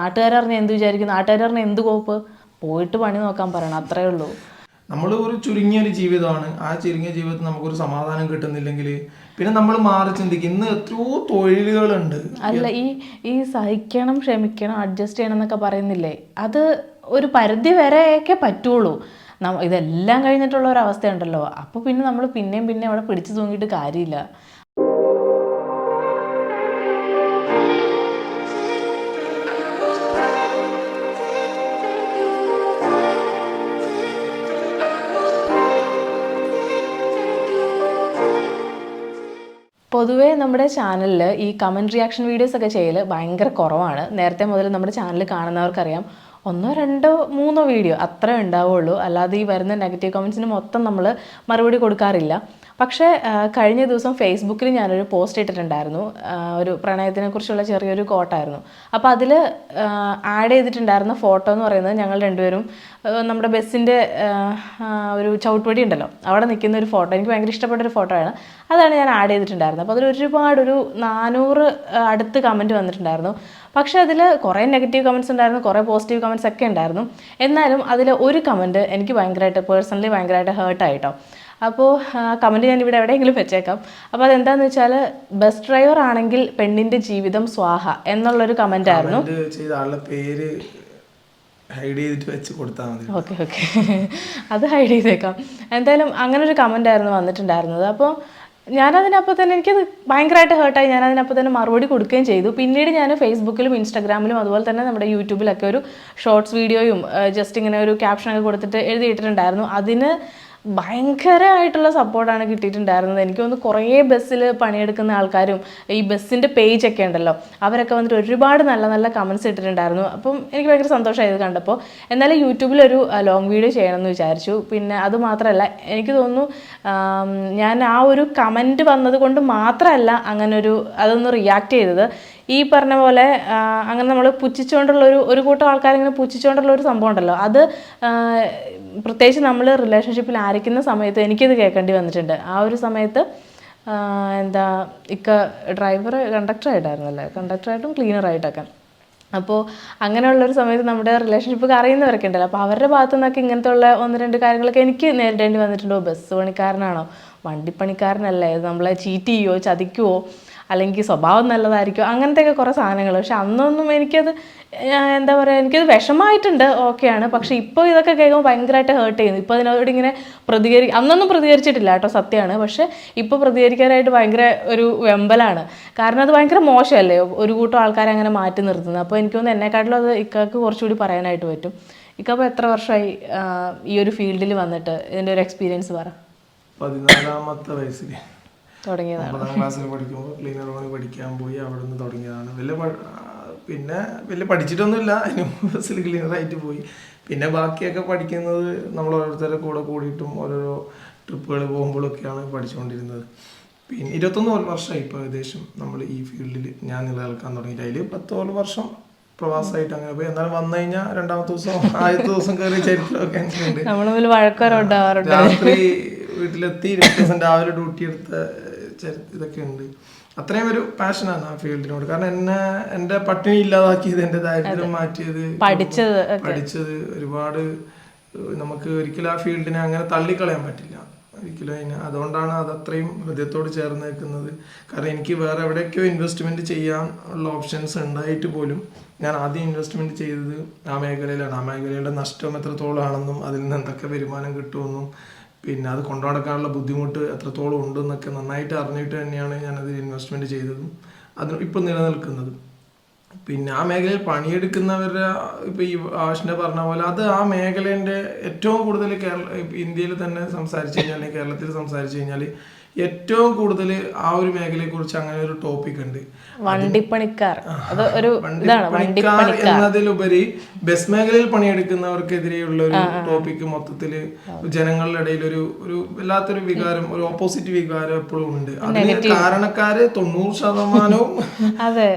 നാട്ടുകാരറിഞ്ഞ എന്ത് വിചാരിക്കും നാട്ടുകാരറിഞ്ഞ എന്ത് കോപ്പ്? പോയിട്ട് പണി നോക്കാൻ പറയണം അത്രേ ഉള്ളൂ. നമ്മൾ ഒരു ചുരുങ്ങിയ ഒരു ജീവിതമാണ്. ആ ചുരുങ്ങിയ ജീവിതത്തിൽ നമുക്കൊരു സമാധാനം കിട്ടുന്നില്ലെങ്കിൽ പിന്നെ നമ്മൾ മാറി ചിന്തിക്കും ഇന്ന് എത്രയോ തൊഴിലുകളുണ്ട്. അല്ല ഈ ഈ സഹിക്കണം ക്ഷമിക്കണം അഡ്ജസ്റ്റ് ചെയ്യണം എന്നൊക്കെ പറയുന്നില്ലേ? അത് ഒരു പരിധി വരെയൊക്കെ പറ്റുള്ളൂ. നമ്മ ഇതെല്ലാം കഴിഞ്ഞിട്ടുള്ള ഒരു അവസ്ഥയുണ്ടല്ലോ. അപ്പോൾ പിന്നെ നമ്മൾ പിന്നെയും പിന്നെ അവിടെ പിടിച്ചു തൂങ്ങിയിട്ട് കാര്യമില്ല. പൊതുവേ നമ്മുടെ ചാനലിൽ ഈ കമന്റ് റിയാക്ഷൻ വീഡിയോസ് ഒക്കെ ചെയ്യൽ ഭയങ്കര കുറവാണ്. നേരത്തെ മുതൽ നമ്മുടെ ചാനൽ കാണുന്നവർക്കറിയാം ഒന്നോ രണ്ടോ മൂന്നോ വീഡിയോ അത്രേ ഉണ്ടാവുള്ളൂ. അല്ലാതെ ഈ വരുന്ന നെഗറ്റീവ് കമൻസിന് മൊത്തം നമ്മൾ മറുപടി കൊടുക്കാറില്ല. പക്ഷേ കഴിഞ്ഞ ദിവസം ഫേസ്ബുക്കിൽ ഞാനൊരു പോസ്റ്റ് ഇട്ടിട്ടുണ്ടായിരുന്നു. ഒരു പ്രണയത്തിനെ കുറിച്ചുള്ള ചെറിയൊരു കോട്ടായിരുന്നു. അപ്പോൾ അതിൽ ആഡ് ചെയ്തിട്ടുണ്ടായിരുന്ന ഫോട്ടോ എന്ന് പറയുന്നത് ഞങ്ങൾ രണ്ടുപേരും നമ്മുടെ ബസ്സിന്റെ ഒരു ചവിട്ടുപടി ഉണ്ടല്ലോ അവിടെ നിൽക്കുന്ന ഒരു ഫോട്ടോ എനിക്ക് ഭയങ്കര ഇഷ്ടപ്പെട്ടൊരു ഫോട്ടോ ആണ്. അതാണ് ഞാൻ ആഡ് ചെയ്തിട്ടുണ്ടായിരുന്നത്. അപ്പോൾ അതിൽ ഒരുപാട് ഒരു നാനൂറ് അടുത്ത് കമന്റ് വന്നിട്ടുണ്ടായിരുന്നു. പക്ഷേ അതിൽ കുറേ നെഗറ്റീവ് കമന്റ്സ് ഉണ്ടായിരുന്നു കുറേ പോസിറ്റീവ് കമന്റ്സ് ഒക്കെ ഉണ്ടായിരുന്നു. എന്നാലും അതിൽ ഒരു കമന്റ് എനിക്ക് ഭയങ്കരമായിട്ട് പേഴ്സണലി ഭയങ്കരമായിട്ട് ഹേർട്ടായിട്ടോ അപ്പോൾ കമന്റ് ഞാൻ ഇവിടെ എവിടെയെങ്കിലും വെച്ചേക്കാം. അപ്പോൾ അതെന്താന്ന് വെച്ചാൽ ബസ് ഡ്രൈവർ ആണെങ്കിൽ പെണ്ണിന്റെ ജീവിതം സ്വാഹ എന്നുള്ളൊരു കമന്റ് ആയിരുന്നു. പേര് ഹൈഡ് ചെയ്തിട്ട് വെച്ച് കൊടുത്താൽ മതി. Okay okay. അത് ഹൈഡ് ചെയ്തേക്കാം. എന്തായാലും അങ്ങനെ ഒരു കമന്റ് ആയിരുന്നു വന്നിട്ടുണ്ടായിരുന്നത്. അപ്പോൾ ഞാനതിനപ്പോൾ തന്നെ എനിക്കത് ഭയങ്കരമായിട്ട് ഹേർട്ടായി ഞാൻ അതിനപ്പോൾ തന്നെ മറുപടി കൊടുക്കുകയും ചെയ്തു. പിന്നീട് ഞാൻ ഫേസ്ബുക്കിലും ഇൻസ്റ്റാഗ്രാമിലും അതുപോലെ തന്നെ നമ്മുടെ യൂട്യൂബിലൊക്കെ ഒരു ഷോർട്സ് വീഡിയോയും ജസ്റ്റ് ഇങ്ങനെ ഒരു ക്യാപ്ഷനൊക്കെ കൊടുത്തിട്ട് എഴുതിയിട്ടിട്ടുണ്ടായിരുന്നു. അതിന് ഭയങ്കരമായിട്ടുള്ള സപ്പോർട്ടാണ് കിട്ടിയിട്ടുണ്ടായിരുന്നത്. എനിക്ക് തോന്നുന്നു കുറേ ബസ്സിൽ പണിയെടുക്കുന്ന ആൾക്കാരും ഈ ബസ്സിന്റെ പേജ് ഒക്കെ ഉണ്ടല്ലോ അവരൊക്കെ വന്നിട്ട് ഒരുപാട് നല്ല നല്ല കമൻസ് ഇട്ടിട്ടുണ്ടായിരുന്നു. അപ്പം എനിക്ക് ഭയങ്കര സന്തോഷമായി ഇത് കണ്ടപ്പോൾ എന്നാലും യൂട്യൂബിലൊരു ലോങ് വീഡിയോ ചെയ്യണമെന്ന് വിചാരിച്ചു. പിന്നെ അത് മാത്രമല്ല എനിക്ക് തോന്നുന്നു ഞാൻ ആ ഒരു കമന്റ് വന്നത് കൊണ്ട് മാത്രമല്ല അങ്ങനൊരു അതൊന്ന് റിയാക്ട് ചെയ്തത്. ഈ പറഞ്ഞ പോലെ അങ്ങനെ നമ്മൾ പുച്ഛിച്ചുകൊണ്ടുള്ള ഒരു ഒരു കൂട്ടം ആൾക്കാർ ഇങ്ങനെ പുച്ഛിച്ചുകൊണ്ടുള്ള ഒരു സംഭവം ഉണ്ടല്ലോ. അത് പ്രത്യേകിച്ച് നമ്മൾ റിലേഷൻഷിപ്പിൽ ആയിരിക്കുന്ന സമയത്ത് എനിക്കിത് കേൾക്കേണ്ടി വന്നിട്ടുണ്ട്. ആ ഒരു സമയത്ത് എന്താ ഇക്ക ഡ്രൈവർ കണ്ടക്ടറായിട്ടായിരുന്നല്ലേ കണ്ടക്ടറായിട്ടും ക്ലീനറായിട്ടൊക്കെ അപ്പോൾ അങ്ങനെയുള്ളൊരു സമയത്ത് നമ്മുടെ റിലേഷൻഷിപ്പ് അറിയുന്നവരൊക്കെ ഉണ്ടല്ലോ. അപ്പോൾ അവരുടെ ഭാഗത്തു നിന്നൊക്കെ ഇങ്ങനത്തെ ഉള്ള ഒന്ന് രണ്ട് കാര്യങ്ങളൊക്കെ എനിക്ക് നേരിടേണ്ടി വന്നിട്ടുണ്ടോ? ബസ് പണിക്കാരനാണോ? വണ്ടിപ്പണിക്കാരനല്ലേ? നമ്മളെ ചീറ്റ് ചെയ്യുമോ ചതിക്കുമോ അല്ലെങ്കിൽ സ്വഭാവം നല്ലതായിരിക്കും അങ്ങനത്തെയൊക്കെ കുറേ സാധനങ്ങൾ. പക്ഷെ അന്നൊന്നും എനിക്കത് എന്താ പറയുക എനിക്കത് വിഷമമായിട്ടുണ്ട് ഓക്കെയാണ്. പക്ഷേ ഇപ്പോൾ ഇതൊക്കെ കേൾക്കുമ്പോൾ ഭയങ്കരമായിട്ട് ഹേർട്ട് ചെയ്യുന്നു. ഇപ്പോൾ അതിനോട് ഇങ്ങനെ പ്രതികരി അന്നൊന്നും പ്രതികരിച്ചിട്ടില്ല കേട്ടോ സത്യമാണ്. പക്ഷേ ഇപ്പോൾ പ്രതികരിക്കാനായിട്ട് ഭയങ്കര ഒരു വെമ്പലാണ്. കാരണം അത് ഭയങ്കര മോശമല്ലേ ഒരു കൂട്ടം ആൾക്കാരെ അങ്ങനെ മാറ്റി നിർത്തുന്നത്. അപ്പോൾ എനിക്ക് തോന്നുന്നു എന്നെക്കാട്ടിലും അത് ഇക്കാക്ക് കുറച്ചുകൂടി പറയാനായിട്ട് പറ്റും. ഇക്കപ്പോൾ എത്ര വർഷമായി ഈ ഒരു ഫീൽഡിൽ വന്നിട്ട്? ഇതിന്റെ ഒരു എക്സ്പീരിയൻസ് പറ. പതിനാലാമത്തെ വയസ്സിൽ തുടങ്ങിയതാണ്. ഒമ്പതാം ക്ലാസ്സിൽ പഠിക്കുമ്പോൾ ക്ലീനർ പണി പഠിക്കാൻ പോയി അവിടെ നിന്ന് തുടങ്ങിയതാണ്. വലിയ പിന്നെ വലിയ പഠിച്ചിട്ടൊന്നുമില്ല. അതിന് ബസ്സിൽ ക്ലീനറായിട്ട് പോയി. പിന്നെ ബാക്കിയൊക്കെ പഠിക്കുന്നത് നമ്മൾ ഓരോരുത്തരുടെ കൂടെ കൂടിയിട്ടും ഓരോരോ ട്രിപ്പുകൾ പോകുമ്പോഴൊക്കെയാണ് പഠിച്ചുകൊണ്ടിരുന്നത്. പിന്നെ ഇരുപത്തൊന്ന് വർഷമായി ഇപ്പോൾ ഏകദേശം നമ്മൾ ഈ ഫീൽഡിൽ ഞാൻ നിലനിൽക്കാൻ തുടങ്ങിയിട്ട്. അതിൽ പത്തോളം വർഷം പ്രവാസമായിട്ട് അങ്ങനെ പോയി. എന്നാലും വന്നു കഴിഞ്ഞാൽ രണ്ടാമത്തെ ദിവസം ആദ്യത്തെ ദിവസം കയറി ചരിത്രമൊക്കെ ഉണ്ട്. രാത്രി വീട്ടിലെത്തി ഇരുപത് ദിവസം രാവിലെ ഡ്യൂട്ടി എടുത്ത ഇതൊക്കെ ഉണ്ട്. അത്രയും ഒരു പാഷനാണ് ആ ഫീൽഡിനോട് കാരണം എന്നെ എന്റെ പട്ടിണി ഇല്ലാതാക്കിയത് എന്റെ ദാരിദ്ര്യം മാറ്റിയത് പഠിച്ചത് പഠിച്ചത് ഒരുപാട് നമുക്ക് ഒരിക്കലും ആ ഫീൽഡിനെ അങ്ങനെ തള്ളിക്കളയാൻ പറ്റില്ല. ഒരിക്കലും അതിന്. അതുകൊണ്ടാണ് അത് അത്രയും ഹൃദയത്തോട് ചേർന്ന് നിൽക്കുന്നത്. കാരണം എനിക്ക് വേറെ എവിടെയൊക്കെയോ ഇൻവെസ്റ്റ്മെന്റ് ചെയ്യാൻ ഉള്ള ഓപ്ഷൻസ് ഉണ്ടായിട്ട് പോലും ഞാൻ ആദ്യം ഇൻവെസ്റ്റ്മെന്റ് ചെയ്തത് ആ മേഖലയിലാണ്. ആ മേഖലയുടെ നഷ്ടം എത്രത്തോളം ആണെന്നും അതിൽ നിന്ന് എന്തൊക്കെ വരുമാനം കിട്ടുമെന്നും പിന്നെ അത് കൊണ്ടു നടക്കാനുള്ള ബുദ്ധിമുട്ട് എത്രത്തോളം ഉണ്ടെന്നൊക്കെ നന്നായിട്ട് അറിഞ്ഞിട്ട് തന്നെയാണ് ഞാനത് ഇൻവെസ്റ്റ്മെന്റ് ചെയ്തതും അതിന് ഇപ്പം നിലനിൽക്കുന്നത്. പിന്നെ ആ മേഖലയിൽ പണിയെടുക്കുന്നവരുടെ ഇപ്പോൾ ഈ ആഷിനെ പറഞ്ഞ പോലെ അത് ആ മേഖലേന്റെ ഏറ്റവും കൂടുതൽ കേരള ഇന്ത്യയിൽ തന്നെ സംസാരിച്ചു കഴിഞ്ഞാൽ കേരളത്തിൽ സംസാരിച്ചു കഴിഞ്ഞാൽ ഏറ്റവും കൂടുതൽ ആ ഒരു മേഖലയെ കുറിച്ച് അങ്ങനെ ഒരു ടോപ്പിക് ഉണ്ട്. വണ്ടിപ്പണിക്കാർ. അത് ഒരു ഇതാണ് പണിക്കാർ എന്നതിലുപരി ബസ് മേഖലയിൽ പണിയെടുക്കുന്നവർക്കെതിരെയുള്ള ഒരു ടോപ്പിക് മൊത്തത്തിൽ ജനങ്ങളുടെ ഇടയിൽ ഒരു ഒരു വല്ലാത്തൊരു വികാരം ഒരു ഓപ്പോസിറ്റ് വികാരം എപ്പോഴും ഉണ്ട്. അതിന് കാരണക്കാര് തൊണ്ണൂറ് ശതമാനവും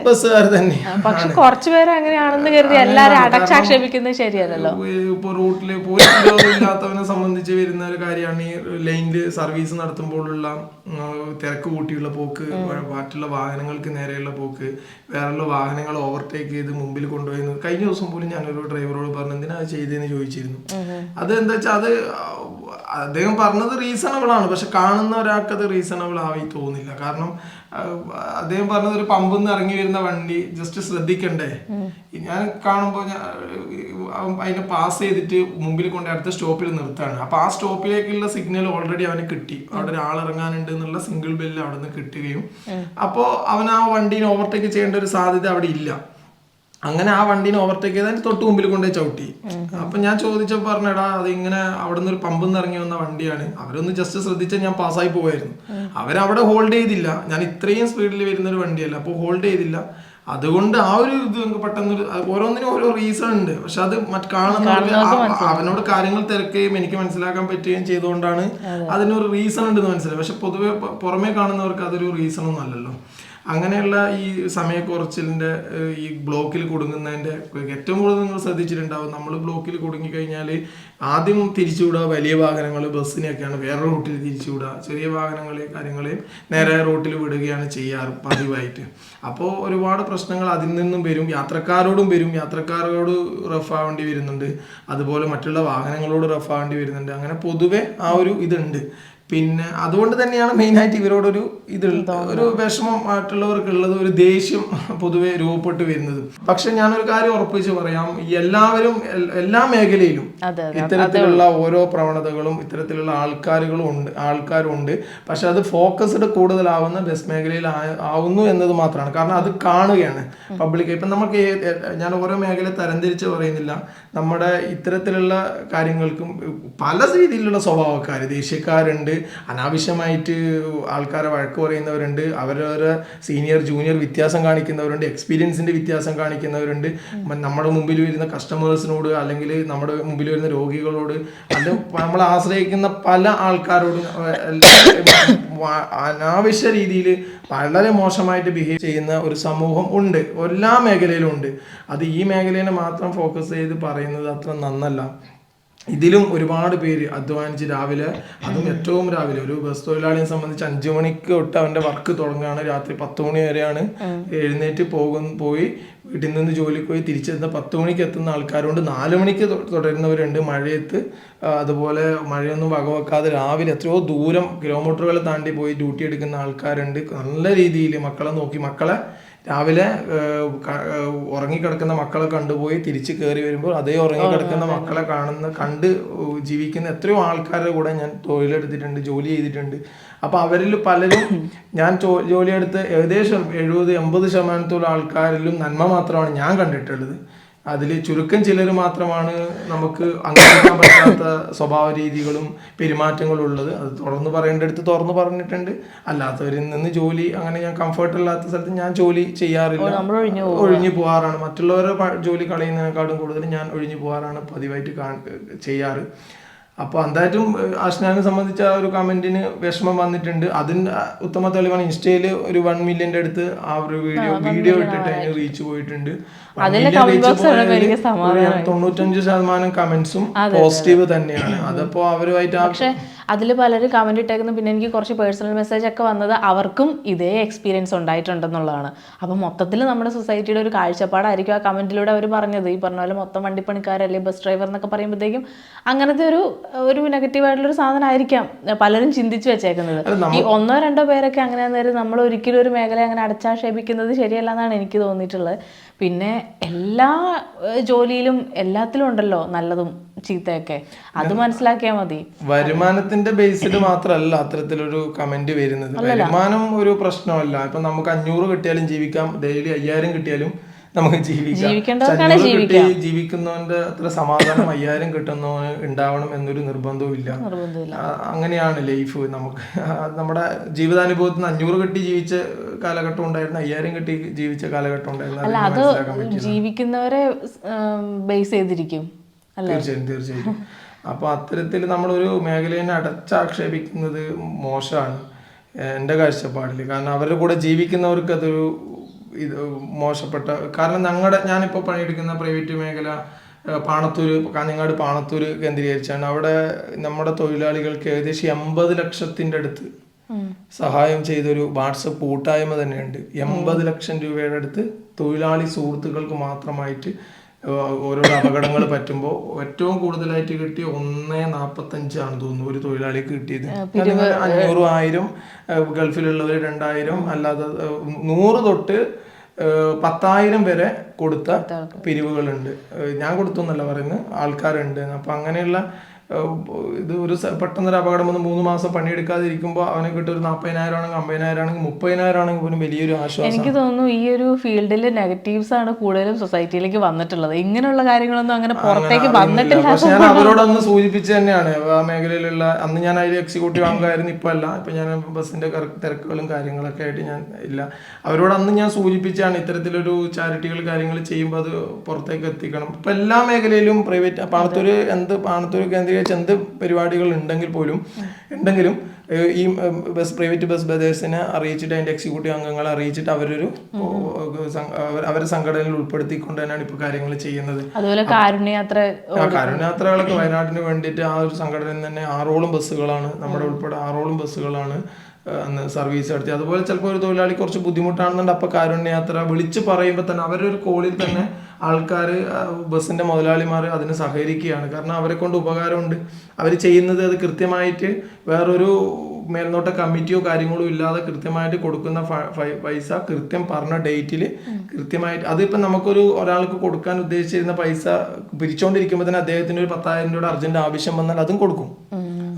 ബസ്സുകാർ തന്നെ പക്ഷെ കുറച്ചു പേര് അങ്ങനെയാണെന്ന് കരുതി എല്ലാരും അടച്ചാക്ഷേപിക്കുന്നത് ശരിയല്ലല്ലോ. ഇപ്പൊ റൂട്ടിൽ പോയി ഇല്ലാത്തവനെ സംബന്ധിച്ച് വരുന്ന ഒരു കാര്യമാണ് ഈ ലൈനിൽ സർവീസ് നടത്തുമ്പോഴുള്ള തിരക്ക് കൂട്ടിയുള്ള പോക്ക് മറ്റുള്ള വാഹനങ്ങൾക്ക് നേരെയുള്ള പോക്ക് വേറെയുള്ള വാഹനങ്ങൾ ഓവർടേക്ക് ചെയ്ത് മുമ്പിൽ കൊണ്ടുപോയി കഴിഞ്ഞ ദിവസം പോലും ഞാനൊരു ഡ്രൈവറോട് പറഞ്ഞു എന്തിനാ ചെയ്തതെന്ന് ചോദിച്ചിരുന്നു? അത് എന്താ വെച്ചാൽ അത് അദ്ദേഹം പറഞ്ഞത് റീസണബിൾ ആണ്. പക്ഷെ കാണുന്ന ഒരാൾക്ക് അത് റീസണബിൾ ആയി തോന്നില്ല. കാരണം അദ്ദേഹം പറഞ്ഞത് ഒരു പമ്പിൽ നിന്ന് ഇറങ്ങി വരുന്ന വണ്ടി ജസ്റ്റ് ശ്രദ്ധിക്കണ്ടേ? ഞാൻ കാണുമ്പോൾ ഞാൻ അതിനെ പാസ് ചെയ്തിട്ട് മുമ്പിൽ കൊണ്ട് അടുത്ത സ്റ്റോപ്പിൽ നിർത്താണ് അപ്പൊ ആ സ്റ്റോപ്പിലേക്കുള്ള സിഗ്നൽ ഓൾറെഡി അവന് കിട്ടി. അവിടെ ഒരാൾ ഇറങ്ങാനുണ്ട് എന്നുള്ള സിംഗിൾ ബെല്ല് അവിടെ നിന്ന് കിട്ടുകയും. അപ്പോൾ അവൻ ആ വണ്ടീനെ ഓവർടേക്ക് ചെയ്യേണ്ട ഒരു സാധ്യത അവിടെ ഇല്ല. അങ്ങനെ ആ വണ്ടീനെ ഓവർടേക്ക് ചെയ്ത് അതിന്റെ തൊട്ട് മുമ്പിൽ കൊണ്ടുപോയി ചവിട്ടി. അപ്പൊ ഞാൻ ചോദിച്ചപ്പോൾ പറഞ്ഞടാ അത് ഇങ്ങനെ അവിടെ നിന്ന് ഒരു പമ്പിൽ നിന്ന് ഇറങ്ങി വന്ന വണ്ടിയാണ്. അവരൊന്ന് ജസ്റ്റ് ശ്രദ്ധിച്ച ഞാൻ പാസ്സായി പോവായിരുന്നു. അവരവിടെ ഹോൾഡ് ചെയ്തില്ല. ഞാൻ ഇത്രയും സ്പീഡിൽ വരുന്ന ഒരു വണ്ടിയല്ല. അപ്പോൾ ഹോൾഡ് ചെയ്തില്ല. അതുകൊണ്ട് ആ ഒരു ഇത് നമുക്ക് പെട്ടെന്ന് ഓരോന്നിനും ഓരോ റീസൺ ഉണ്ട്. പക്ഷെ അത് മറ്റു കാണുന്നവർക്ക് അവനോട് കാര്യങ്ങൾ തിരക്കുകയും എനിക്ക് മനസ്സിലാക്കാൻ പറ്റുകയും ചെയ്തുകൊണ്ടാണ് അതിനൊരു റീസൺ ഉണ്ടെന്ന് മനസ്സിലായി. പക്ഷെ പൊതുവെ പുറമേ കാണുന്നവർക്ക് അതൊരു റീസൺ ഒന്നും അല്ലല്ലോ. അങ്ങനെയുള്ള ഈ സമയക്കുറച്ചിലിന്റെ ഈ ബ്ലോക്കിൽ കുടുങ്ങുന്നതിന്റെ ഏറ്റവും കൂടുതൽ നിങ്ങൾ ശ്രദ്ധിച്ചിട്ടുണ്ടാവും. നമ്മൾ ബ്ലോക്കിൽ കുടുങ്ങി കഴിഞ്ഞാൽ ആദ്യം തിരിച്ചുവിടുക വലിയ വാഹനങ്ങൾ ബസ്സിനെയൊക്കെയാണ് വേറെ റൂട്ടിൽ തിരിച്ചുവിടുക. ചെറിയ വാഹനങ്ങളെ കാര്യങ്ങളെ നേരെ റൂട്ടിൽ വിടുകയാണ് ചെയ്യാറ് പതിവായിട്ട്. അപ്പോൾ ഒരുപാട് പ്രശ്നങ്ങൾ അതിൽ നിന്നും വരും. യാത്രക്കാരോടും വരും. യാത്രക്കാരോട് റഫ് ആവേണ്ടി വരുന്നുണ്ട്. അതുപോലെ മറ്റുള്ള വാഹനങ്ങളോട് റഫ് ആവേണ്ടി വരുന്നുണ്ട്. അങ്ങനെ പൊതുവെ ആ ഒരു ഇതുണ്ട്. പിന്നെ അതുകൊണ്ട് തന്നെയാണ് മെയിനായിട്ട് ഇവരോടൊരു ഇത് ഒരു വിഷമം മറ്റുള്ളവർക്കുള്ളത് ഒരു ദേഷ്യം പൊതുവെ രൂപപ്പെട്ട് വരുന്നത്. പക്ഷെ ഞാനൊരു കാര്യം ഉറപ്പിച്ച് പറയാം. എല്ലാവരും എല്ലാ മേഖലയിലും ഇത്തരത്തിലുള്ള ഓരോ പ്രവണതകളും ഇത്തരത്തിലുള്ള ആൾക്കാരുകളും ഉണ്ട് ആൾക്കാരും ഉണ്ട് പക്ഷെ അത് ഫോക്കസ്ഡ് കൂടുതലാവുന്ന ബസ് മേഖലയിൽ ആവുന്നു എന്നത് മാത്രമാണ്. കാരണം അത് കാണുകയാണ് പബ്ലിക് ഇപ്പം നമുക്ക് ഞാൻ ഓരോ മേഖല തരംതിരിച്ച് പറയുന്നില്ല. നമ്മുടെ ഇത്തരത്തിലുള്ള കാര്യങ്ങൾക്കും പല രീതിയിലുള്ള സ്വഭാവക്കാർ ദേഷ്യക്കാരുണ്ട് അനാവശ്യമായിട്ട് ആൾക്കാരെ വഴക്ക് പറയുന്നവരുണ്ട് അവരവരെ സീനിയർ ജൂനിയർ വ്യത്യാസം കാണിക്കുന്നവരുണ്ട് എക്സ്പീരിയൻസിന്റെ വ്യത്യാസം കാണിക്കുന്നവരുണ്ട്. നമ്മുടെ മുമ്പിൽ വരുന്ന കസ്റ്റമേഴ്സിനോട് അല്ലെങ്കിൽ നമ്മുടെ മുമ്പിൽ വരുന്ന രോഗികളോട് അത് നമ്മൾ ആശ്രയിക്കുന്ന പല ആൾക്കാരോടും അനാവശ്യ രീതിയിൽ വളരെ മോശമായിട്ട് ബിഹേവ് ചെയ്യുന്ന ഒരു സമൂഹം ഉണ്ട്. എല്ലാ മേഖലയിലും ഉണ്ട്. അത് ഈ മേഖലയെ മാത്രം ഫോക്കസ് ചെയ്ത് പറയുന്നത് അത്ര നന്നല്ല. ഇതിലും ഒരുപാട് പേര് അധ്വാനിച്ച് രാവിലെ അതും ഏറ്റവും രാവിലെ ഒരു ബസ് തൊഴിലാളിയെ സംബന്ധിച്ച് അഞ്ചു മണിക്ക് തൊട്ട് അവന്റെ വർക്ക് തുടങ്ങുകയാണ് രാത്രി പത്ത് മണി വരെയാണ് എഴുന്നേറ്റ് പോകും പോയി വീട്ടിൽ നിന്ന് ജോലിക്ക് പോയി തിരിച്ചെത്തുന്ന പത്ത് മണിക്ക് എത്തുന്ന ആൾക്കാരുണ്ട്. നാല് മണിക്ക് തുടരുന്നവരുണ്ട്. മഴയത്ത് അതുപോലെ മഴയൊന്നും വകവെക്കാതെ രാവിലെ എത്രയോ ദൂരം കിലോമീറ്ററുകൾ താണ്ടി പോയി ഡ്യൂട്ടി എടുക്കുന്ന ആൾക്കാരുണ്ട്. നല്ല രീതിയിൽ മക്കളെ നോക്കി. മക്കളെ രാവിലെ ഉറങ്ങിക്കിടക്കുന്ന മക്കളെ കണ്ടുപോയി തിരിച്ച് കയറി വരുമ്പോൾ അതേ ഉറങ്ങിക്കിടക്കുന്ന മക്കളെ കാണുന്ന കണ്ട് ജീവിക്കുന്ന എത്രയോ ആൾക്കാരുടെ കൂടെ ഞാൻ തൊഴിലെടുത്തിട്ടുണ്ട് ജോലി ചെയ്തിട്ടുണ്ട്. അപ്പൊ അവരിൽ പലരും ഞാൻ ജോലിയെടുത്ത് ഏകദേശം എഴുപത് എൺപത് ശതമാനത്തോളം ആൾക്കാരിലും നന്മ മാത്രമാണ് ഞാൻ കണ്ടിട്ടുള്ളത്. അതിൽ ചുരുക്കം ചിലർ മാത്രമാണ് നമുക്ക് അംഗീകരിക്കാൻ പറ്റാത്ത സ്വഭാവ രീതികളും പെരുമാറ്റങ്ങളും ഉള്ളത്. അത് തുറന്നു പറയേണ്ടടുത്ത് തുറന്നു പറഞ്ഞിട്ടുണ്ട്. അല്ലാത്തവരിൽ നിന്ന് ജോലി അങ്ങനെ ഞാൻ കംഫർട്ട് ഇല്ലാത്ത സ്ഥലത്ത് ഞാൻ ജോലി ചെയ്യാറില്ല. ഒഴിഞ്ഞു പോകാറാണ് മറ്റുള്ളവരുടെ ജോലി കളയുന്നതിനേക്കാളും കൂടുതൽ ഞാൻ ഒഴിഞ്ഞു പോകാറാണ് പതിവായിട്ട് ചെയ്യാറ്. അപ്പോൾ എന്തായിട്ടും ആഷ്നാനെ സംബന്ധിച്ച ആ ഒരു കമന്റിന് വിഷമം വന്നിട്ടുണ്ട്. അതിന് ഉത്തമ തെളിവാണ് ഇൻസ്റ്റയിൽ ഒരു വൺ മില്യന്റെ അടുത്ത് ആ ഒരു വീഡിയോ വീഡിയോ ഇട്ടിട്ട് അതിന് റീച്ച് പോയിട്ടുണ്ട്. തൊണ്ണൂറ്റഞ്ച് ശതമാനം കമന്റ്സും പോസിറ്റീവ് തന്നെയാണ്. അതപ്പോ അവരുമായിട്ട് അതിൽ പലരും കമന്റ് ഇട്ടേക്കുന്നു. പിന്നെ എനിക്ക് കുറച്ച് പേഴ്സണൽ മെസ്സേജ് ഒക്കെ വന്നത് അവർക്കും ഇതേ എക്സ്പീരിയൻസ് ഉണ്ടായിട്ടുണ്ടെന്നുള്ളതാണ്. അപ്പോൾ മൊത്തത്തിൽ നമ്മുടെ സൊസൈറ്റിയുടെ ഒരു കാഴ്ചപ്പാടായിരിക്കും ആ കമന്റിലൂടെ അവർ പറഞ്ഞത്. ഈ പറഞ്ഞ പോലെ മൊത്തം വണ്ടിപ്പണിക്കാരല്ലേ ബസ് ഡ്രൈവർ എന്നൊക്കെ പറയുമ്പോഴത്തേക്കും അങ്ങനത്തെ ഒരു ഒരു നെഗറ്റീവായിട്ടുള്ള ഒരു സാധനം ആയിരിക്കാം പലരും ചിന്തിച്ചു വെച്ചേക്കുന്നത്. ഈ ഒന്നോ രണ്ടോ പേരൊക്കെ അങ്ങനെ നേരം നമ്മൾ ഒരിക്കലും ഒരു മേഖല അങ്ങനെ അടച്ചാക്ഷേപിക്കുന്നത് ശരിയല്ല എന്നാണ് എനിക്ക് തോന്നിയിട്ടുള്ളത്. പിന്നെ എല്ലാ ജോലിയിലും എല്ലാത്തിലും ഉണ്ടല്ലോ നല്ലതും ചീത്തയൊക്കെ. അത് മനസ്സിലാക്കിയാൽ മതി. വരുമാനത്തിന്റെ ബേസിൽ മാത്രമല്ല അത്തരത്തിലൊരു കമന്റ് വരുന്നത്. വരുമാനം ഒരു പ്രശ്നമല്ല. ഇപ്പൊ നമുക്ക് അഞ്ഞൂറ് കിട്ടിയാലും ജീവിക്കാം. ഡെയിലി അയ്യായിരം കിട്ടിയാലും നമുക്ക് ജീവിക്കാം. കിട്ടി ജീവിക്കുന്നവന്റെ അത്ര സമാധാനം അയ്യായിരം കിട്ടുന്നവന് ഉണ്ടാവണം എന്നൊരു നിർബന്ധവും ഇല്ല അങ്ങനെയാണ് ലൈഫ് നമുക്ക്. നമ്മുടെ ജീവിതാനുഭവത്തിൽ നിന്ന് അഞ്ഞൂറ് കിട്ടി ജീവിച്ച കാലഘട്ടം ഉണ്ടായിരുന്നു അയ്യായിരം കിട്ടി ജീവിച്ച കാലഘട്ടം ഉണ്ടായിരുന്നു. അത് ജീവിക്കുന്നവരെ ബേസ് ചെയ്തിരിക്കും തീർച്ചയായും തീർച്ചയായും അപ്പൊ അത്തരത്തിൽ നമ്മളൊരു മേഖലയെ അടച്ചാക്ഷേപിക്കുന്നത് മോശമാണ് എന്റെ കാഴ്ചപ്പാടിൽ കാരണം അവരുടെ കൂടെ ജീവിക്കുന്നവർക്ക് അതൊരു ഇത് മോശപ്പെട്ട കാരണം ഞങ്ങളുടെ ഞാനിപ്പോൾ പണിയെടുക്കുന്ന പ്രൈവറ്റ് മേഖല പാണത്തൂർ പാണത്തൂര് കാഞ്ഞങ്ങാട് പാണത്തൂര് കേന്ദ്രീകരിച്ചാണ്. അവിടെ നമ്മുടെ തൊഴിലാളികൾക്ക് ഏകദേശം എൺപത് ലക്ഷത്തിന്റെ അടുത്ത് സഹായം ചെയ്തൊരു വാട്സപ്പ് കൂട്ടായ്മ തന്നെയുണ്ട്. എൺപത് ലക്ഷം രൂപയുടെ അടുത്ത് തൊഴിലാളി സുഹൃത്തുക്കൾക്ക് മാത്രമായിട്ട് ഓരോരോ അപകടങ്ങൾ പറ്റുമ്പോൾ ഏറ്റവും കൂടുതലായിട്ട് കിട്ടിയ ഒന്നേ നാപ്പത്തഞ്ചാണ് തോന്നുന്നു ഒരു തൊഴിലാളിക്ക് കിട്ടിയത്. അഞ്ഞൂറും ആയിരം ഗൾഫിലുള്ളവർ രണ്ടായിരം അല്ലാതെ നൂറ് തൊട്ട് പത്തായിരം വരെ കൊടുത്ത പിരിവുകളുണ്ട്. ഞാൻ കൊടുത്തു എന്നല്ല പറയുന്നത് ആൾക്കാരുണ്ട്. അപ്പൊ അങ്ങനെയുള്ള ഇത് ഒരു പെട്ടെന്നൊരു അപകടം വന്ന് മൂന്ന് മാസം പണിയെടുക്കാതിരിക്കുമ്പോൾ അവനെ കിട്ടും ഒരു നാൽപ്പതിനായിരം ആണെങ്കിൽ അമ്പതിനായിരം ആണെങ്കിൽ മുപ്പതിനായിരം ആണെങ്കിൽ പോലും വലിയൊരു ആശ്വാസം. എനിക്ക് തോന്നുന്നു ഈ ഒരു ഫീൽഡിൽ നെഗറ്റീവ്സ് ആണ് കൂടുതലും സൊസൈറ്റിയിലേക്ക് വന്നിട്ടുള്ളത്. ഇങ്ങനെയുള്ള കാര്യങ്ങളൊന്നും അങ്ങനെ പുറത്തേക്ക് വന്നിട്ടില്ല. പക്ഷെ ഞാൻ അവരോടൊന്ന് സൂചിപ്പിച്ച് തന്നെയാണ്. ആ മേഖലയിലുള്ള അന്ന് ഞാൻ അതിൽ എക്സിക്യൂട്ടീവ് അംഗമായിരുന്നു ഇപ്പം അല്ല. ഇപ്പം ഞാൻ ബസ്സിന്റെ കറ- തിരക്കുകളും കാര്യങ്ങളൊക്കെ ആയിട്ട് ഞാൻ ഇല്ല. അവരോട് അന്ന് ഞാൻ സൂചിപ്പിച്ചാണ് ഇത്തരത്തിലൊരു ചാരിറ്റികൾ കാര്യങ്ങൾ ചെയ്യുമ്പോൾ അത് പുറത്തേക്ക് എത്തിക്കണം. ഇപ്പം എല്ലാ മേഖലയിലും പ്രൈവറ്റ് പാണത്തൂർ എന്ത് പാണത്തൂര് കേന്ദ്രീകരിച്ച് എന്ത് പരിപാടികൾ ഉണ്ടെങ്കിൽ പോലും ഉണ്ടെങ്കിലും ഈ ബസ് പ്രൈവറ്റ് ബസ് ബ്രദേഴ്സിനെ അറിയിച്ചിട്ട് അതിന്റെ എക്സിക്യൂട്ടീവ് അംഗങ്ങളെ അറിയിച്ചിട്ട് അവരൊരു അവരെ സംഘടനയിൽ ഉൾപ്പെടുത്തിക്കൊണ്ട് തന്നെയാണ് ഇപ്പൊ കാര്യങ്ങൾ ചെയ്യുന്നത്. അതുപോലെ കാരുണ്യയാത്ര കാരുണ്യയാത്രകളൊക്കെ വയനാട്ടിന് വേണ്ടിയിട്ട് ആ ഒരു സംഘടനയിൽ തന്നെ ആറോളം ബസ്സുകളാണ് നമ്മുടെ ഉൾപ്പെടെ ആറോളം ബസ്സുകളാണ് അന്ന് സർവീസ് നടത്തി അതുപോലെ ചിലപ്പോൾ ഒരു തൊഴിലാളി കുറച്ച് ബുദ്ധിമുട്ടാണെന്നുണ്ട്. അപ്പൊ കാരുണ്യയാത്ര വിളിച്ചു പറയുമ്പോൾ തന്നെ അവരൊരു കോളിൽ തന്നെ ആൾക്കാർ ബസ്സിന്റെ മുതലാളിമാർ അതിന് സഹകരിക്കുകയാണ്. കാരണം അവരെ കൊണ്ട് ഉപകാരമുണ്ട്. അവർ ചെയ്യുന്നത് അത് കൃത്യമായിട്ട് വേറൊരു മേൽനോട്ട കമ്മിറ്റിയോ കാര്യങ്ങളോ ഇല്ലാതെ കൃത്യമായിട്ട് കൊടുക്കുന്ന പൈസ കൃത്യം പറഞ്ഞ ഡേറ്റിൽ കൃത്യമായിട്ട് അതിപ്പോൾ നമുക്കൊരു ഒരാൾക്ക് കൊടുക്കാൻ ഉദ്ദേശിച്ചിരുന്ന പൈസ പിരിച്ചുകൊണ്ടിരിക്കുമ്പോൾ തന്നെ അദ്ദേഹത്തിന് ഒരു പത്തായിരം രൂപയുടെ അർജന്റ് ആവശ്യം വന്നാൽ അതും കൊടുക്കും.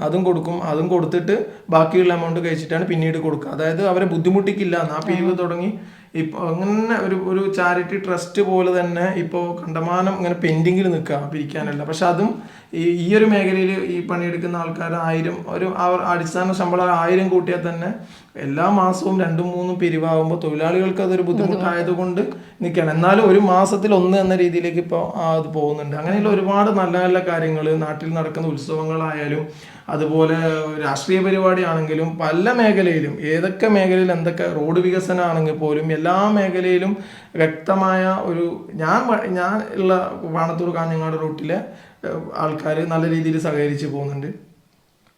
അതും കൊടുക്കും. അതും കൊടുത്തിട്ട് ബാക്കിയുള്ള എമൗണ്ട് കഴിച്ചിട്ടാണ് പിന്നീട് കൊടുക്കുക. അതായത് അവരെ ബുദ്ധിമുട്ടിക്കില്ല. ആ പിരിവ് തുടങ്ങി ഇപ്പൊ അങ്ങനെ ഒരു ഒരു ചാരിറ്റി ട്രസ്റ്റ് പോലെ തന്നെ ഇപ്പോൾ കണ്ടമാനം ഇങ്ങനെ പെൻഡിങ്ങിൽ നിൽക്കുക പിരിക്കാനല്ല. പക്ഷെ അതും ഈ ഈ ഒരു മേഖലയിൽ ഈ പണിയെടുക്കുന്ന ആൾക്കാർ ആയിരം ഒരു അവർ അടിസ്ഥാന ശമ്പളം ആയിരം കൂട്ടിയാൽ തന്നെ എല്ലാ മാസവും രണ്ടും മൂന്നും പിരിവാകുമ്പോൾ തൊഴിലാളികൾക്ക് അതൊരു ബുദ്ധിമുട്ടായതുകൊണ്ട് നിൽക്കണം എന്നാലും ഒരു മാസത്തിൽ ഒന്ന് എന്ന രീതിയിലേക്ക് ഇപ്പോൾ അത് പോകുന്നുണ്ട്. അങ്ങനെയുള്ള ഒരുപാട് നല്ല നല്ല കാര്യങ്ങൾ നാട്ടിൽ നടക്കുന്ന ഉത്സവങ്ങളായാലും അതുപോലെ രാഷ്ട്രീയ പരിപാടിയാണെങ്കിലും പല മേഖലയിലും ഏതൊക്കെ മേഖലയിൽ എന്തൊക്കെ റോഡ് വികസനമാണെങ്കിൽ പോലും എല്ലാ മേഖലയിലും വ്യക്തമായ ഒരു ഞാൻ ഞാൻ ഉള്ള വാണത്തൂർ കാഞ്ഞങ്ങാട് റൂട്ടിലെ ആൾക്കാർ നല്ല രീതിയിൽ സഹകരിച്ച് പോകുന്നുണ്ട്.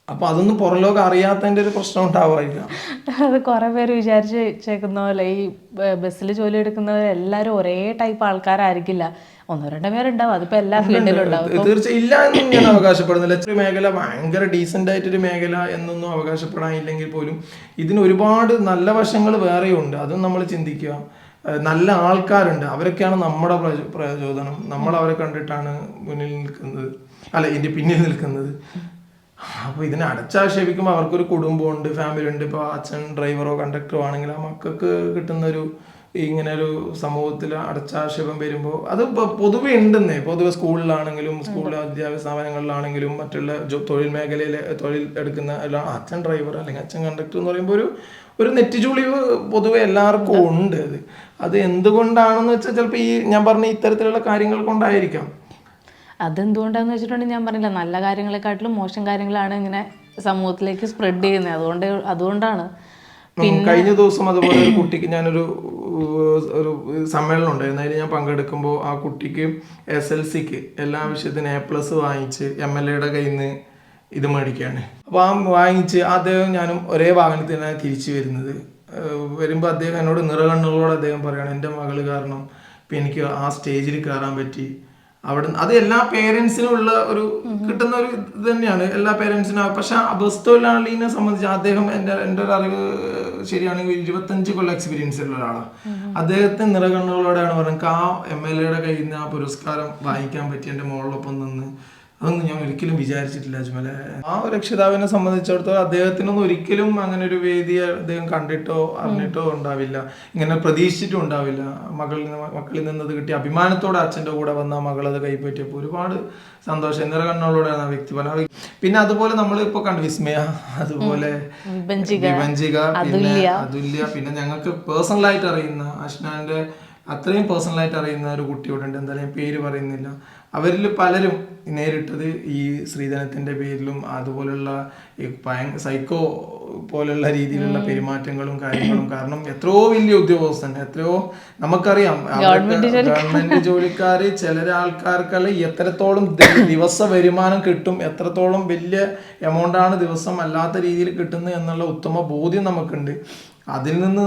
അപ്പൊ അതൊന്നും പുറംലോകം അറിയാത്തതിന്റെ ഒരു പ്രശ്നം ഉണ്ടാവുമായിരിക്കാം അത് കുറെ പേര് വിചാരിച്ച് വെച്ചേക്കുന്ന പോലെ ഈ ബസ്സിൽ ജോലി എടുക്കുന്നവർ എല്ലാവരും ഒരേ ടൈപ്പ് ആൾക്കാരായിരിക്കില്ല. ഒന്നോ രണ്ടോ പേരുണ്ടാവും. അതിപ്പോ എല്ലാ ഫീൽഡിലും ഉണ്ടാവും. തീർച്ചയായും ഇല്ല എന്നും ഞാൻ അവകാശപ്പെടുന്നില്ല. ഒരു മേഖല ഭയങ്കര ഡീസെന്റ് ആയിട്ടൊരു മേഖല എന്നൊന്നും അവകാശപ്പെടാനില്ലെങ്കിൽ പോലും ഇതിന് ഒരുപാട് നല്ല വശങ്ങൾ വേറെയുണ്ട്. അതും നമ്മൾ ചിന്തിക്കുക. നല്ല ആൾക്കാരുണ്ട്. അവരൊക്കെയാണ് നമ്മുടെ പ്രചോ- പ്രചോദനം. നമ്മൾ അവരെ കണ്ടിട്ടാണ് മുന്നിൽ നിൽക്കുന്നത്. അല്ല ഇതിന്റെ പിന്നിൽ നിൽക്കുന്നത്. അപ്പൊ ഇതിനെ അടച്ചാക്ഷേപിക്കുമ്പോൾ അവർക്കൊരു കുടുംബമുണ്ട് ഫാമിലി ഉണ്ട്. ഇപ്പോൾ അച്ഛൻ ഡ്രൈവറോ കണ്ടക്ടറോ ആണെങ്കിൽ ആ മക്കൾക്ക് കിട്ടുന്ന ഒരു ഇങ്ങനെ ഒരു സമൂഹത്തിൽ അടച്ചാക്ഷേപം വരുമ്പോൾ അത് പൊതുവെ ഉണ്ടെന്നേ. പൊതുവെ സ്കൂളിലാണെങ്കിലും സ്കൂൾ അധ്യാപക സ്ഥാപനങ്ങളിലാണെങ്കിലും മറ്റുള്ള തൊഴിൽ മേഖലയിൽ തൊഴിൽ എടുക്കുന്ന അച്ഛൻ ഡ്രൈവർ അല്ലെങ്കിൽ അച്ഛൻ കണ്ടക്ടർ എന്ന് പറയുമ്പോൾ ഒരു ഒരു നെറ്റിച്ചുളിവ് പൊതുവെ എല്ലാവർക്കും ഉണ്ട് അത്. അത് എന്തുകൊണ്ടാണെന്ന് വെച്ചാൽ ചിലപ്പോൾ ഈ ഞാൻ പറഞ്ഞ ഇത്തരത്തിലുള്ള കാര്യങ്ങൾ കൊണ്ടായിരിക്കാം. അതെന്തുകൊണ്ടാന്ന് വെച്ചിട്ടുണ്ടെങ്കിൽ ഞാൻ പറഞ്ഞില്ല നല്ല കാര്യങ്ങളെക്കാട്ടിലും മോശം കാര്യങ്ങളാണ് ഇങ്ങനെ സമൂഹത്തിലേക്ക് സ്പ്രെഡ് ചെയ്യുന്നത്. അതുകൊണ്ട് അതുകൊണ്ടാണ്. കഴിഞ്ഞ ദിവസം അതുപോലെ ഒരു കുട്ടിക്ക് ഞാനൊരു ഒരു സമ്മേളനം ഉണ്ടായിരുന്നു. അതിൽ ഞാൻ പങ്കെടുക്കുമ്പോൾ ആ കുട്ടിക്ക് എസ് എൽ സിക്ക് എല്ലാ വിഷയത്തിനും എ പ്ലസ് വാങ്ങിച്ച് എം എൽ എയുടെ കയ്യിൽ നിന്ന് ഇത് മേടിക്കുകയാണ് അപ്പോൾ ആ വാങ്ങിച്ച് അദ്ദേഹം ഞാനും ഒരേ വാഹനത്തിലാണ് തിരിച്ചു വരുന്നത്. വരുമ്പോൾ അദ്ദേഹം എന്നോട് നിറകണ്ണുകളോട് അദ്ദേഹം പറയാണ് എന്റെ മകൾ കാരണം ഇപ്പം എനിക്ക് ആ സ്റ്റേജിൽ കയറാൻ പറ്റി. അവിടെ അത് എല്ലാ പേരൻസിനും ഉള്ള ഒരു കിട്ടുന്ന ഒരു ഇത് തന്നെയാണ്. എല്ലാ പേരൻസിനും പക്ഷെ ആ ബസ് തൊഴിലാളിനെ സംബന്ധിച്ച് അദ്ദേഹം എന്റെ എന്റെ ഒരു അറിവ് ശരിയാണെങ്കിൽ ഇരുപത്തഞ്ച് കൊല്ലം എക്സ്പീരിയൻസ് ഉള്ള ഒരാളാണ് അദ്ദേഹത്തെ നിറകണ്ണുകളോടെയാണ് പറഞ്ഞത്. ആ എം എൽ എയുടെ കയ്യിൽ നിന്ന് ആ പുരസ്കാരം വാങ്ങിക്കാൻ പറ്റി എന്റെ മോളിലൊപ്പം നിന്ന് അതൊന്നും ഞാൻ ഒരിക്കലും വിചാരിച്ചിട്ടില്ല അജ്മല. ആ രക്ഷിതാവിനെ സംബന്ധിച്ചിടത്തോളം അദ്ദേഹത്തിനൊന്നും ഒരിക്കലും അങ്ങനെ ഒരു വേദി അദ്ദേഹം കണ്ടിട്ടോ അറിഞ്ഞിട്ടോ ഉണ്ടാവില്ല. ഇങ്ങനെ പ്രതീക്ഷിച്ചിട്ടും ഉണ്ടാവില്ല. മകളിൽ നിന്ന് മക്കളിൽ നിന്നത് കിട്ടിയ അഭിമാനത്തോടെ അച്ഛന്റെ കൂടെ വന്ന മകൾ അത് കൈപ്പറ്റിയപ്പോൾ ഒരുപാട് സന്തോഷം. നിറ കണ്ണുകളോടെയാണ് ആ വ്യക്തി പറഞ്ഞത് പിന്നെ അതുപോലെ നമ്മൾ ഇപ്പൊ കണ്ടു വിസ്മയ അതുപോലെ വിഭഞ്ചിക പിന്നെ അതുല്യ. പിന്നെ ഞങ്ങൾക്ക് പേഴ്സണൽ ആയിട്ട് അറിയുന്ന അഷ്നാന്റെ അത്രയും പേഴ്സണലായിട്ട് അറിയുന്ന ഒരു കുട്ടിയോടുണ്ട് എന്തായാലും പേര് പറയുന്നില്ല. അവരിൽ പലരും നേരിട്ടത് ഈ സ്ത്രീധനത്തിന്റെ പേരിലും അതുപോലുള്ള ഈ സൈക്കോ പോലുള്ള രീതിയിലുള്ള പെരുമാറ്റങ്ങളും കാര്യങ്ങളും. കാരണം എത്രയോ വലിയ ഉദ്യോഗസ്ഥൻ എത്രയോ നമുക്കറിയാം ഗവൺമെന്റ് ജോലിക്കാര് ചില ആൾക്കാർക്കല്ല എത്രത്തോളം ദിവസ വരുമാനം കിട്ടും എത്രത്തോളം വലിയ എമൗണ്ട് ആണ് ദിവസം അല്ലാത്ത രീതിയിൽ കിട്ടുന്നത് എന്നുള്ള ഉത്തമ ബോധ്യം നമുക്കുണ്ട്. അതിൽ നിന്ന്